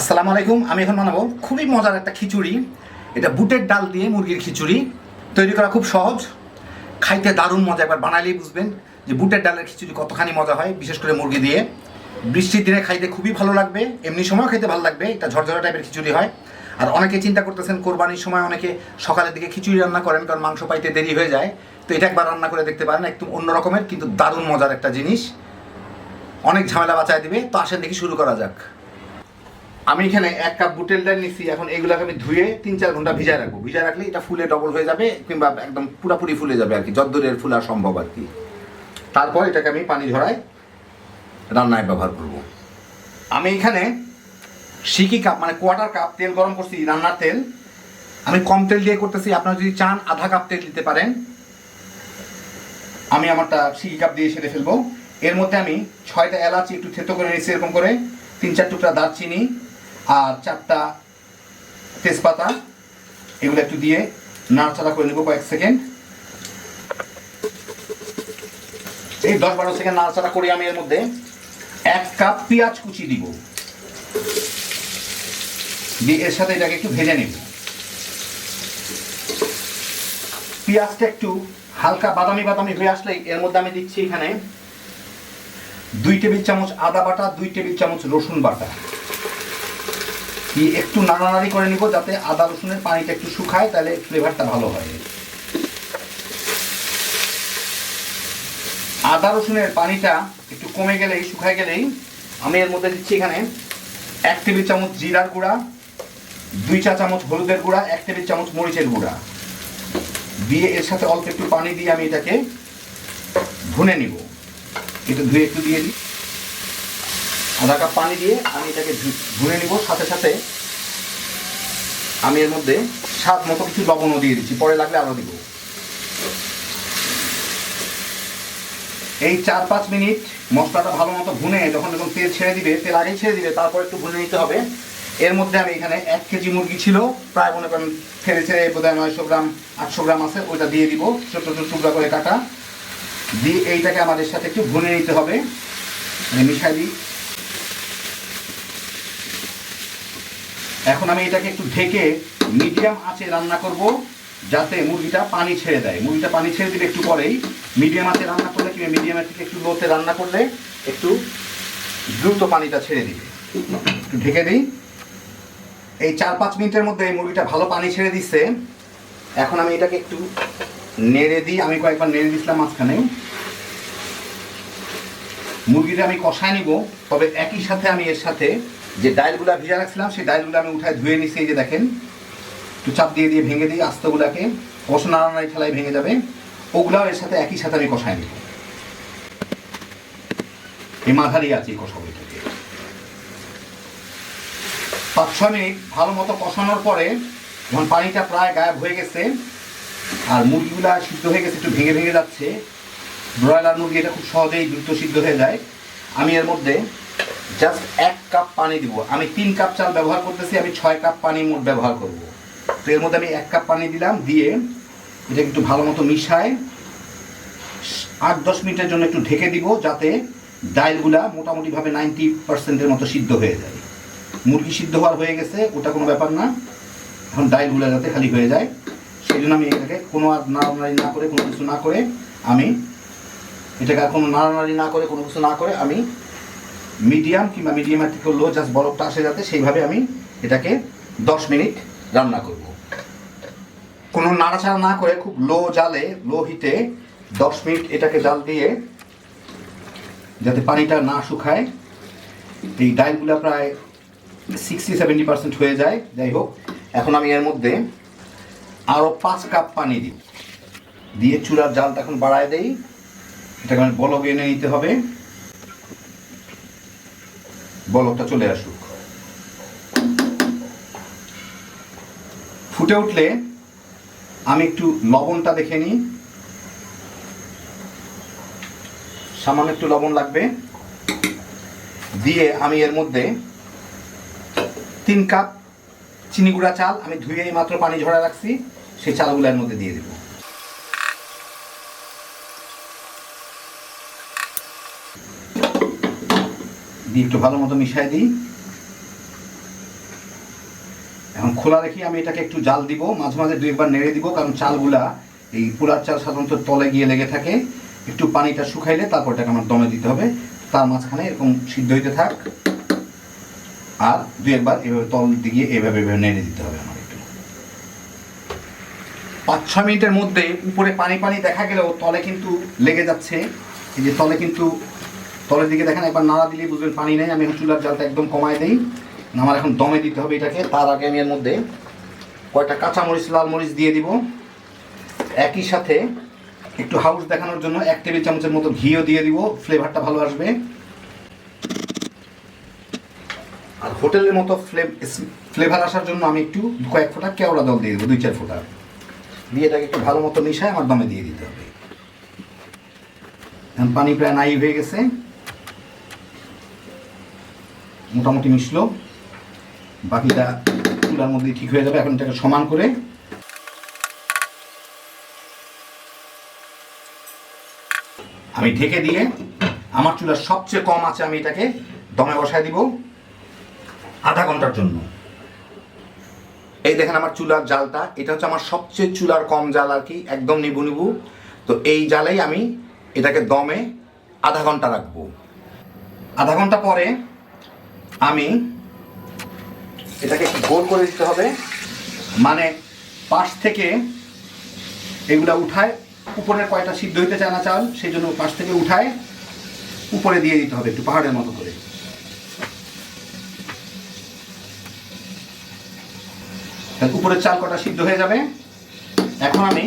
আসসালামু আলাইকুম, আমি এখন বানাবো খুবই মজার একটা খিচুড়ি। এটা বুটের ডাল দিয়ে মুরগির খিচুড়ি। তৈরি করা খুব সহজ, খাইতে দারুণ মজা, একবার বানালেই বুঝবেন যে বুটের ডালের খিচুড়ি কতখানি মজা হয়, বিশেষ করে মুরগি দিয়ে। বৃষ্টির দিনে খাইতে খুবই ভালো লাগবে, এমনি সময়ও খাইতে ভালো লাগবে, এটা ঝরঝরা টাইপের খিচুড়ি হয়। আর অনেকে চিন্তা করতেছেন, কোরবানির সময় অনেকে সকালের দিকে খিচুড়ি রান্না করেন, কারণ মাংস পাইতে দেরি হয়ে যায়। তো এটা একবার রান্না করে দেখতে পারেন, একদম অন্য রকমের, কিন্তু দারুণ মজার একটা জিনিস। অনেক ঝামেলা বাঁচায় দিবে। তো আসেন দেখি শুরু করা যাক। আমি এখানে এক কাপ বুটেল ডাল নিচ্ছি এখন এগুলোকে আমি ধুয়ে তিন চার ঘণ্টা ভিজায় রাখব। ভিজায় রাখলে এটা ফুলে ডবল হয়ে যাবে, কিংবা একদম পুরাপুরি ফুলে যাবে আর কি, যদ্দূরের ফুলা সম্ভব আর কি। তারপর এটাকে আমি পানি ঝরায় রান্নায় ব্যবহার করব। আমি এখানে সিকি কাপ মানে কোয়ার্টার কাপ, তেল গরম করছি রান্নার তেল। আমি কম তেল দিয়ে করতেছি, আপনারা যদি চান আধা কাপ তেল দিতে পারেন। আমি আমারটা সিকি কাপ দিয়ে সেরে ফেলব। এর মধ্যে আমি ছয়টা এলাচি একটু থেতো করে নিয়েছি এরকম করে, তিন চার টুকরা দারচিনি আর চারটা তেজপাতা, এগুলো একটু দিয়ে নাড়াচাড়া করে নেব কয়েক সেকেন্ড। এই দশ বারো সেকেন্ড নাড়াচাড়া করে আমি এর মধ্যে এক কাপ পেঁয়াজ কুচি দিব। দিয়ে এর সাথে এটাকে একটু ভেজে নেব। পেঁয়াজটা একটু হালকা বাদামি বাদামি হয়ে আসলেই এর মধ্যে আমি দিচ্ছি এখানে দুই টেবিল চামচ আদা বাটা, দুই টেবিল চামচ রসুন বাটা। একটু নাড়ানাড়ি করে নিব যাতে আদা রসুনের পানিটা একটু শুকায়, তাহলে ফ্লেভারটা ভালো হয়। আদা রসুনের পানিটা একটু কমে গেলেই, শুকায় গেলেই আমি এর মধ্যে দিচ্ছি এখানে এক টেবিল চামচ জিরার গুঁড়া, দুই চা চামচ হলুদের গুঁড়া, এক টেবিল চামচ মরিচের গুঁড়া। দিয়ে এর সাথে অল্প একটু পানি দিয়ে আমি এটাকে ভুনে নিব। একটু ধুয়ে একটু দিয়ে দিই। আধা কাপ পানি দিয়ে আমি এটাকে ধু- ভুনে নিব। সাথে সাথে আমি এর মধ্যে স্বাদ মতো কিছু লবণও দিয়ে দিচ্ছি। পরে লাগলে আরও দিব। এই চার পাঁচ মিনিট মশলাটা ভালো মতো ভুনে যখন যখন তেল ছেড়ে দিবে, তেল আগেই ছেড়ে দিবে, তারপর একটু ভুনে নিতে হবে। এর মধ্যে আমি এখানে এক কেজি মুরগি ছিল, প্রায় মনে করেন ছেড়ে ছেড়ে বোধহয় নয়শো গ্রাম, আটশো গ্রাম আছে, ওইটা দিয়ে দিব, ছোটো ছোটো টুকরা করে কাটা। দিয়ে এইটাকে আমাদের সাথে একটু ভুনে নিতে হবে। মানে মিশাই দিই। এখন আমি এটাকে একটু ঢেকে মিডিয়াম আঁচে রান্না করব, যাতে মুরগিটা পানি ছেড়ে দেয়। মুরগিটা পানি ছেড়ে দিলে একটু পরেই মিডিয়াম আঁচে রান্না করলে কিংবা মিডিয়ামের থেকে একটু লোতে রান্না করলে একটু দ্রুত পানিটা ছেড়ে দিবে। একটু ঢেকে দিই। এই চার পাঁচ মিনিটের মধ্যে এই মুরগিটা ভালো পানি ছেড়ে দিচ্ছে এখন আমি এটাকে একটু নেড়ে দিই। আমি কয়েকবার নেড়ে দিছিলাম মাঝখানে। মুরগিটা আমি কষায় নিব, তবে একই সাথে আমি এর সাথে যে ডাইলগুলো ভিজা রাখছিলাম, সেই ডাইলগুলো আমি উঠায় ধুয়ে নিছি এই যে দেখেন। একটু চাপ দিয়ে দিয়ে ভেঙে দিই আস্তগুলাকে। অবশ্য নাড়ানাড়ি ঠেলায় ভেঙে যাবে। ওগুলাও এর সাথে একই সাথে আমি কষায় নিব। এই মাঝারি আছে কষাবো এটাকে। পাঁচ ছ মিনিট ভালো মতো কষানোর পরে যখন পানিটা প্রায় গায়েব হয়ে গেছে আর মুরগিগুলা সিদ্ধ হয়ে গেছে, একটু ভেঙে ভেঙে যাচ্ছে, ব্রয়লার মুরগি এটা খুব সহজেই দ্রুত সিদ্ধ হয়ে যায়। আমি এর মধ্যে জাস্ট এক কাপ পানি দিব। আমি তিন কাপ চাল ব্যবহার করতেছি, আমি ছয় কাপ পানি মোট ব্যবহার করব। তো এর মধ্যে আমি এক কাপ পানি দিলাম, দিয়ে এটা একটু ভালো মতো মিশায় আট দশ মিনিটের জন্য একটু ঢেকে দিব, যাতে ডাইলগুলা মোটামুটিভাবে নাইনটি পার্সেন্টের মতো সিদ্ধ হয়ে যায়। মুরগি সিদ্ধ হওয়ার হয়ে গেছে, ওটা কোনো ব্যাপার না। এখন ডাইলগুলা যাতে খালি হয়ে যায়। সেই জন্য আমি এটাকে কোনো আর নাড়ানাড়ি না করে, কোনো কিছু না করে আমি এটাকে আর কোনো নাড়ানাড়ি না করে, কোনো কিছু না করে আমি মিডিয়াম কিংবা মিডিয়ামের থেকে লো জাস্ট বরফটা আসে যাতে সেইভাবে আমি এটাকে দশ মিনিট রান্না করব। কোনো নাড়াচাড়া না করে খুব লো জালে, লো হিটে দশ মিনিট এটাকে জাল দিয়ে যাতে পানিটা না শুকায়। এই ডাইলগুলো প্রায় সিক্সটি সেভেন্টি পার্সেন্ট হয়ে যায়। যাই হোক, এখন আমি এর মধ্যে আরও পাঁচ কাপ পানি দিই। দিয়ে চূড়ার জালটা এখন বাড়ায় দেই। এটাকে আমি বলক এনে নিতে হবে। বলকটা চলে আসুক। ফুটে উঠলে আমি একটু লবণটা দেখে নিই। সামান্য একটু লবণ লাগবে। দিয়ে আমি এর মধ্যে তিন কাপ চিনি গুঁড়া চাল, আমি ধুয়ে মাত্র পানি ঝরা রাখছি, সেই চালগুলো এর মধ্যে দিয়ে দেবো। দিয়ে একটু ভালো মতো মিশাই দিই। এখন খোলা রেখে আমি এটাকে একটু জাল দিব, মাঝে মাঝে দুই একবার নেড়ে দিব, কারণ চালগুলা এই পোলার চাল সাধারণত তলে গিয়ে লেগে থাকে। একটু পানিটা শুকাইলে তারপর এটাকে আমার দমে দিতে হবে। তার মাঝখানে এরকম সিদ্ধ হইতে থাক। আর দুই একবার এভাবে তল দিয়ে এভাবে এভাবে নেড়ে দিতে হবে আমার একটু। পাঁচ ছ মিনিটের মধ্যে উপরে পানি পানি দেখা গেলেও তলে কিন্তু লেগে যাচ্ছে। এই যে তলে কিন্তু তলের দিকে দেখেন, একবার নাড়া দিলেই বুঝবেন পানি নেই, আমি চুলার জালটা একদম কমায় দিই। আমার এখন দমে দিতে হবে এটাকে। তার আগে আমি এর মধ্যে কয়টা কাঁচামরিচ লাল মরিচ দিয়ে দিব। একই সাথে একটু হাউস দেখানোর জন্য এক টেবিল চামচের মতো ঘিও দিয়ে দিব, ফ্লেভারটা ভালো আসবে। আর হোটেলের মতো ফ্লেভার আসার জন্য আমি একটু কয়েক ফোঁটা কেওড়া জল দিয়ে দেবো, দুই চার ফোঁটা। দিয়ে এটাকে একটু ভালো মতো মিশায় আমার দমে দিয়ে দিতে হবে। পানি প্রায় নাই হয়ে গেছে। মোটামুটি মিশলো। বাকিটা চুলার মধ্যে ঠিক হয়ে যাবে। এখন এটাকে সমান করে আমি ঢেকে দিয়ে আমার চুলার সবচেয়ে কম আছে আমি এটাকে দমে বসায় দিব আধা ঘণ্টার জন্য। এই দেখেন আমার চুলার জালটা। এটা হচ্ছে আমার সবচেয়ে চুলার কম জাল আর কি, একদম নিবু নিবু। তো এই জালেই আমি এটাকে দমে আধা ঘণ্টা রাখব। আধা ঘণ্টা পরে আমি এটাকে একটু গোল করে দিতে হবে। মানে পাশ থেকে এগুলা উঠায় উপরের কয়টা সিদ্ধ হইতে চায় না চাল সেই জন্য পাশ থেকে উঠায়, উপরে দিয়ে দিতে হবে একটু পাহাড়ের মতো করে। উপরের চাল কটা সিদ্ধ হয়ে যাবে? এখন আমি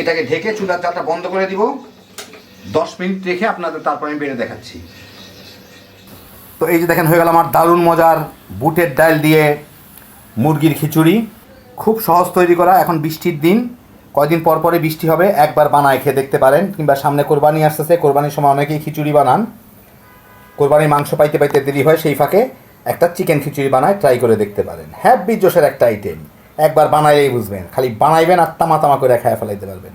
এটাকে ঢেকে চুলার চালটা বন্ধ করে দিব। দশ মিনিট রেখে আপনাদের তারপরে আমি বেড়ে দেখাচ্ছি। তো এই যে দেখেন হয়ে গেল আমার দারুণ মজার বুটের ডাল দিয়ে মুরগির খিচুড়ি। খুব সহজ তৈরি করা, এখন বৃষ্টির দিন। কয়দিন পর পরে বৃষ্টি হবে, একবার বানায় খেয়ে দেখতে পারেন। কিংবা সামনে কোরবানি আসতেছে, কোরবানির সময় অনেকেই খিচুড়ি বানান। কোরবানির মাংস পাইতে পাইতে দেরি হয়, সেই ফাঁকে একটা চিকেন খিচুড়ি বানায় ট্রাই করে দেখতে পারেন। হ্যাপি জোশের একটা আইটেম একবার বানাইলেই বুঝবেন, খালি বানাইবেন আর তামা তামা করে খায় ফেলাইতে পারবেন।